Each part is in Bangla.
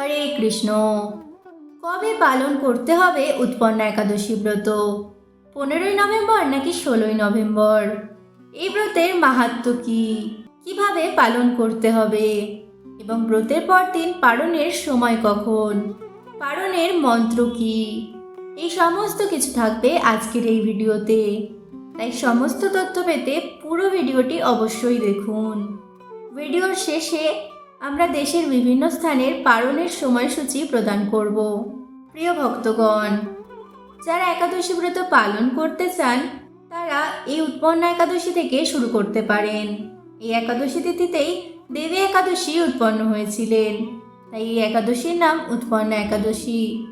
হরে কৃষ্ণ। কবে পালন করতে হবে উৎপন্ন একাদশী ব্রত? পনেরোই নভেম্বর নাকি ষোলোই নভেম্বর? এই ব্রতের মাহাত্ম কি? কীভাবে পালন করতে হবে? এবং ব্রতের পর দিন পালনের সময় কখন? পালনের মন্ত্র কি? এই সমস্ত কিছু থাকবে আজকের এই ভিডিওতে। তাই সমস্ত তথ্য পেতে পুরো ভিডিওটি অবশ্যই দেখুন। ভিডিওর শেষে আমরা দেশের বিভিন্ন স্থানের পালনের সময়সূচি প্রদান করব। প্রিয় ভক্তগণ, যারা একাদশী ব্রত পালন করতে চান, তারা এই উৎপন্ন একাদশী থেকে শুরু করতে পারেন। এই একাদশী তিথিতেই দেবী একাদশী উৎপন্ন হয়েছিলেন। তাই এই একাদশীর নাম উৎপন্ন একাদশী।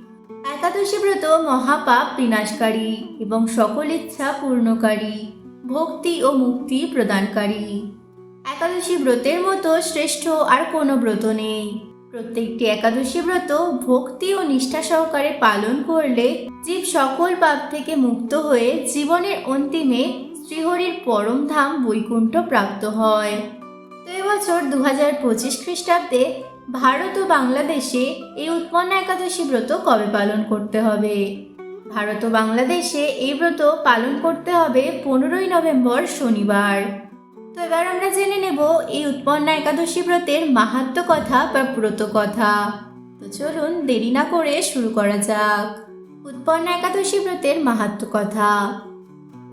একাদশী ব্রত মহাপাপ বিনাশকারী এবং সকল ইচ্ছা পূর্ণকারী, ভক্তি ও মুক্তি প্রদানকারী। একাদশী ব্রতের মতো শ্রেষ্ঠ আর কোনো ব্রত নেই। প্রত্যেকটি একাদশী ব্রত ভক্তি ও নিষ্ঠা সহকারে পালন করলে জীব সকল পাপ থেকে মুক্ত হয়ে জীবনের অন্তিমে শ্রীহরির পরম ধাম বৈকুণ্ঠ প্রাপ্ত হয়। তো এবছর দু হাজার পঁচিশ খ্রিস্টাব্দে ভারত ও বাংলাদেশে এই উৎপন্ন একাদশী ব্রত কবে পালন করতে হবে? ভারত ও বাংলাদেশে এই ব্রত পালন করতে হবে পনেরোই নভেম্বর শনিবার। তো এবার আমরা জেনে নেব এই উৎপন্ন একাদশী ব্রতের মাহাত্ম কথা বা ব্রত কথা। তো চলুন দেরি না করে শুরু করা যাক। উৎপন্ন একাদশী ব্রতের মাহাত্ম কথা।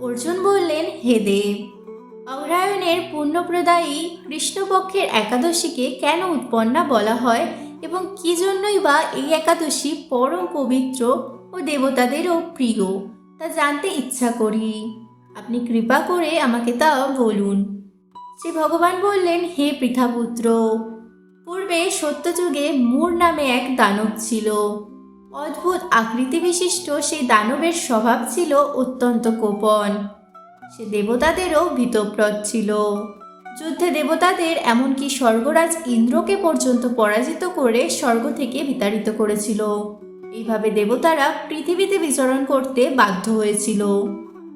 অর্জুন বললেন, হে দেব অগ্রায়ণের পুণ্যপ্রদায়ী কৃষ্ণপক্ষের একাদশীকে কেন উৎপন্না বলা হয় এবং কি জন্যই বা এই একাদশী পরম পবিত্র ও দেবতাদেরও প্রিয়, তা জানতে ইচ্ছা করি। আপনি কৃপা করে আমাকে তা বলুন। শ্রী ভগবান বললেন, হে পৃথাপুত্র, পূর্বে সত্যযুগে মূর নামে এক দানব ছিল। অদ্ভুত আকৃতি বিশিষ্ট সেই দানবের স্বভাব ছিল অত্যন্ত কোপন। সে দেবতাদেরও ভীতপ্রদ ছিল। যুদ্ধে দেবতাদের এমনকি স্বর্গরাজ ইন্দ্রকে পর্যন্ত পরাজিত করে স্বর্গ থেকে বিতাড়িত করেছিল। এইভাবে দেবতারা পৃথিবীতে বিচরণ করতে বাধ্য হয়েছিল।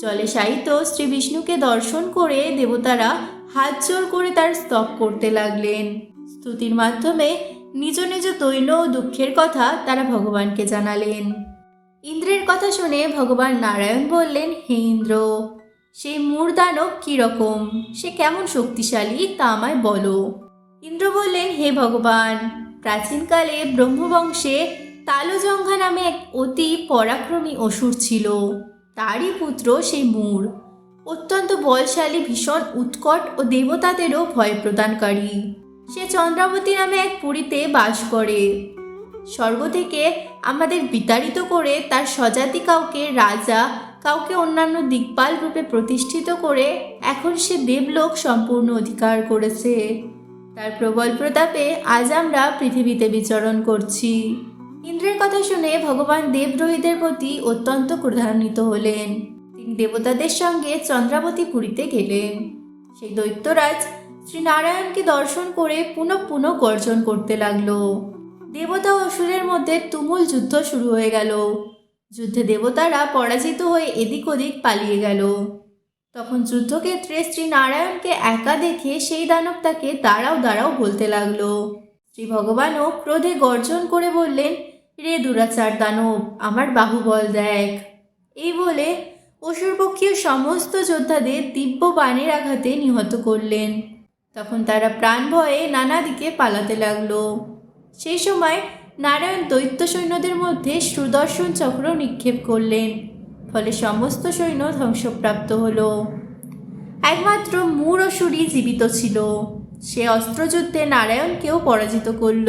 জলে শায়িত শ্রী বিষ্ণুকে দর্শন করে দেবতারা হাত জোর করে তার স্তব করতে লাগলেন। স্তুতির মাধ্যমে নিজ নিজ তৈল ও দুঃখের কথা তারা ভগবানকে জানালেন। ইন্দ্রের কথা শুনে ভগবান নারায়ণ বললেন, হে ইন্দ্র, সেই মূর্দানব কীরকম সে কেমন শক্তিশালী, তা আমায় বলো। ইন্দ্র বললেন, হে ভগবান, প্রাচীনকালে ব্রহ্মবংশে তালজঙ্ঘা নামে এক অতি পরাক্রমী অসুর ছিল। তারই পুত্র সেই মূর। অত্যন্ত বলশালী, ভীষণ উৎকট ও দেবতাদেরও ভয় প্রদানকারী। সে চন্দ্রাবতী নামে এক পুরীতে বাস করে। স্বর্গ থেকে আমাদের বিতাড়িত করে তার স্বজাতি কাউকে, রাজা কাউকে অন্যান্য দিকপাল রূপে প্রতিষ্ঠিত করে এখন সে দেবলোক সম্পূর্ণ অধিকার করেছে। তার প্রবল প্রতাপে আজ আমরা পৃথিবীতে বিচরণ করছি। ইন্দ্রের কথা শুনে ভগবান দেবরোহিতের প্রতি অত্যন্ত ক্রধান্বিত হলেন। তিনি দেবতাদের সঙ্গে চন্দ্রাবতী পুরীতে গেলেন। সেই দৈত্যরাজ শ্রী নারায়ণকে দর্শন করে পুনঃ পুনঃ গর্জন করতে লাগল। দেবতা অসুরের মধ্যে তুমুল যুদ্ধ শুরু হয়ে গেল। যুদ্ধে দেবতারা পরাজিত হয়ে এদিক ওদিক পালিয়ে গেল। তখন যুদ্ধক্ষেত্রে শ্রী নারায়ণকে একা দেখে সেই দানব তাকে দাঁড়াও দাঁড়াও বলতে লাগল। শ্রী ভগবানও ক্রোধে গর্জন করে বললেন রে দুরাচার দানব, আমার বাহুবল দেখ। এই বলে অসুরপক্ষীয় সমস্ত যোদ্ধাদের দিব্য বাণের আঘাতে নিহত করলেন। তখন তারা প্রাণ ভয়ে নানা দিকে পালাতে লাগল। সেই সময় নারায়ণ দৈত্য সৈন্যদের মধ্যে সুদর্শন চক্র নিক্ষেপ করলেন, ফলে সমস্ত সৈন্য ধ্বংসপ্রাপ্ত হলো। একমাত্র মূর অসুরই জীবিত ছিল। সে অস্ত্রযুদ্ধে নারায়ণকেও পরাজিত করল।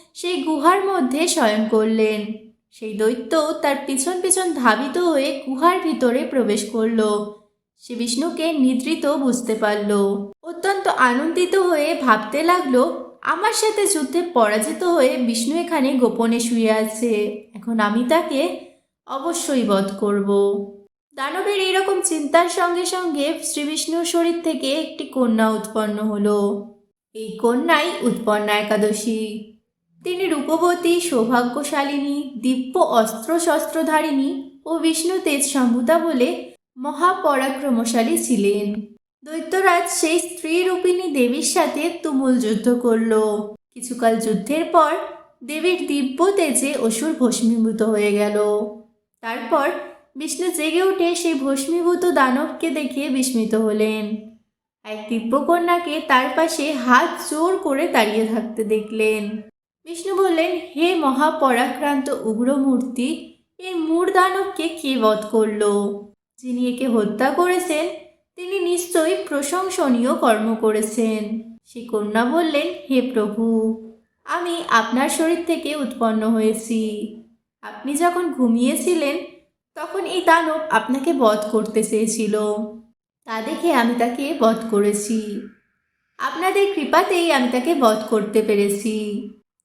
সেই গুহার মধ্যে শয়ন করলেন। সেই দৈত্য তার পিছন পিছন ধাবিত হয়ে গুহার ভিতরে প্রবেশ করল। সে বিষ্ণুকে নিদ্রিত বুঝতে পারল। অত্যন্ত আনন্দিত হয়ে ভাবতে লাগল, আমার সাথে যুদ্ধে পরাজিত হয়ে বিষ্ণু এখানে গোপনে শুয়ে আছে। এখন আমি তাকে অবশ্যই বধ করব। দানবের এরকম চিন্তার সঙ্গে সঙ্গে শ্রীবিষ্ণুর শরীর থেকে একটি কন্যা উৎপন্ন হলো। এই কন্যাই উৎপন্না একাদশী। তিনি রূপবতী, সৌভাগ্যশালিনী, দিব্য অস্ত্র শস্ত্রধারিণী ও বিষ্ণু তেজ সম্ভূতা বলে মহাপরাক্রমশালী ছিলেন। দৈত্যরাজ সেই স্ত্রী রূপিণী দেবীর সাথে তুমুল যুদ্ধ করল। কিছুকাল যুদ্ধের পর দেবীর দিব্য তেজে অসুর ভস্মীভূত হয়ে গেল। তারপর বিষ্ণু জেগে উঠে সেই ভস্মীভূত দানবকে দেখে বিস্মিত হলেন। এক দিব্যকন্যাকে তার পাশে হাত জোর করে দাঁড়িয়ে থাকতে দেখলেন। বিষ্ণু বললেন, হে মহাপরাক্রান্ত উগ্রমূর্তি, এই মূর দানবকে কে বধ করল? যিনি একে হত্যা করেছেন, তিনি নিশ্চয়ই প্রশংসনীয় কর্ম করেছেন। সে কন্যা বললেন, হে প্রভু, আমি আপনার শরীর থেকে উৎপন্ন হয়েছি। আপনি যখন ঘুমিয়েছিলেন, তখন এই দানব আপনাকে বধ করতে চেয়েছিল। তা দেখে আমি তাকে বধ করেছি। আপনাদের কৃপাতেই আমি তাকে বধ করতে পেরেছি।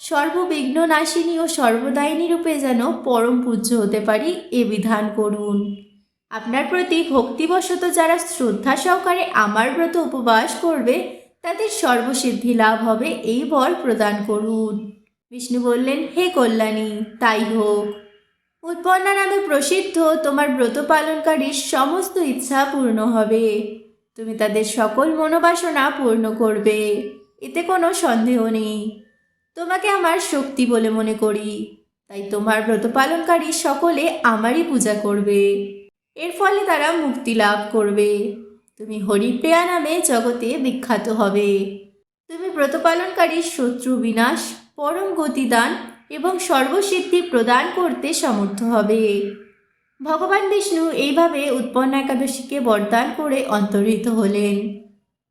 সর্ববিঘ্ন নাশিনী ও সর্বদায়িনী রূপে যেন পরম পূজ্য হতে পারি এ বিধান করুন। আপনার প্রতি ভক্তিবশত যারা শ্রদ্ধা সহকারে আমার ব্রত উপবাস করবে, তাদের সর্বসিদ্ধি লাভ হবে এই বর প্রদান করুন। বিষ্ণু বললেন, হে কল্যাণী, তাই হোক। উৎপন্না নামে প্রসিদ্ধ, তোমার ব্রত পালনকারীর সমস্ত ইচ্ছা পূর্ণ হবে। তুমি তাদের সকল মনোবাসনা পূর্ণ করবে। এতে কোনো সন্দেহ নেই। তোমাকে আমার শক্তি বলে মনে করি। তাই তোমার ব্রত পালনকারী সকলে আমারই পূজা করবে। এর ফলে তারা মুক্তি লাভ করবে। তুমি হরিপ্রিয়া নামে জগতে বিখ্যাত হবে। তুমি ব্রতপালনকারী শত্রু বিনাশ, পরম গতিদান এবং সর্বসিদ্ধি প্রদান করতে সমর্থ হবে। ভগবান বিষ্ণু এইভাবে উৎপন্ন একাদশীকে বরদান করে অন্তর্হিত হলেন।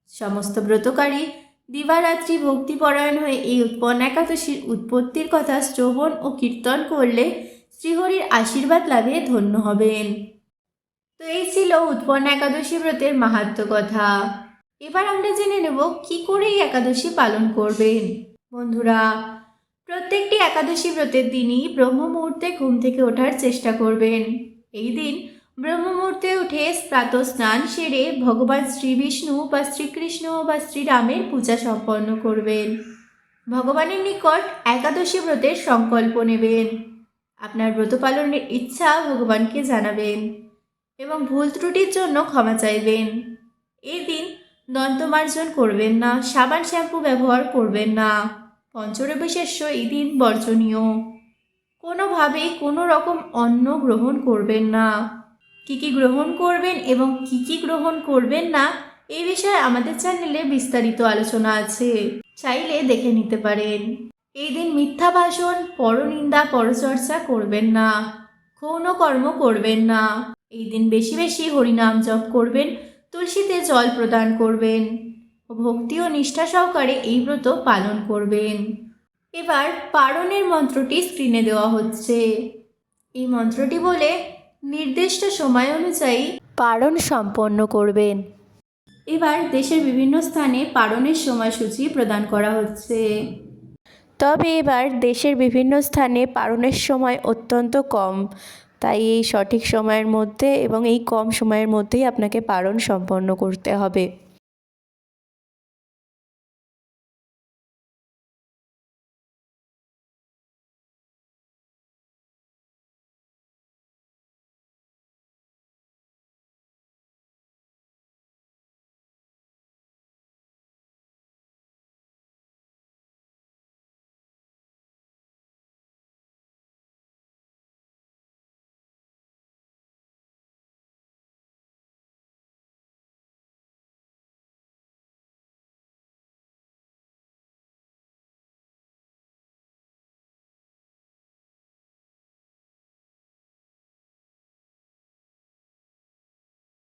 সমস্ত ব্রতকারী দিবারাত্রি ভক্তিপরায়ণ হয়ে এই উৎপন্ন একাদশীর উৎপত্তির কথা শ্রবণ ও কীর্তন করলে শ্রীহরির আশীর্বাদ লাভে ধন্য হবেন। তো এই ছিল উৎপন্ন একাদশী ব্রতের মাহাত্ম কথা। এবার আমরা জেনে নেব কি করে এই একাদশী পালন করবেন। বন্ধুরা, প্রত্যেকটি একাদশী ব্রতের দিনই ব্রহ্ম মুহূর্তে ঘুম থেকে ওঠার চেষ্টা করবেন। এই দিন ব্রহ্ম মুহূর্তে উঠে প্রাত স্নান সেরে ভগবান শ্রী বিষ্ণু বা শ্রীকৃষ্ণ বা শ্রীরামের পূজা সম্পন্ন করবেন। ভগবানের নিকট একাদশী ব্রতের সংকল্প নেবেন। আপনার ব্রত পালনের ইচ্ছা ভগবানকে জানাবেন এবং ভুল ত্রুটির জন্য ক্ষমা চাইবেন। এই দিন দন্তমার্জন করবেন না, সাবান শ্যাম্পু ব্যবহার করবেন না। পঞ্চরবিশেষ্য এই দিন বর্জনীয়। কোনোভাবেই কোনো রকম অন্ন গ্রহণ করবেন না। কি কি গ্রহণ করবেন এবং কি কি গ্রহণ করবেন না এই বিষয়ে আমাদের চ্যানেলে বিস্তারিত আলোচনা আছে। চাইলে দেখে নিতে পারেন। এই দিন মিথ্যা ভাষণ, পরনিন্দা, পরচর্চা করবেন না। কর্ম করবেন না। এই দিন বেশি বেশি হরিনাম জপ করবেন, তুলসীতে জল প্রদান করবেন। ভক্তি ও নিষ্ঠা সহকারে এই ব্রত পালন করবেন। এবার পারণের মন্ত্রটি স্ক্রিনে দেওয়া হচ্ছে। এই মন্ত্রটি বলে নির্দিষ্ট সময় অনুযায়ী পারণ সম্পন্ন করবেন। এবার দেশের বিভিন্ন স্থানে পারণের সময়সূচি প্রদান করা হচ্ছে। তবে এবার দেশের বিভিন্ন স্থানে পারণের সময় অত্যন্ত কম। তাই এই সঠিক সময়ের মধ্যে এবং এই কম সময়ের মধ্যেই আপনাকে পালন সম্পন্ন করতে হবে।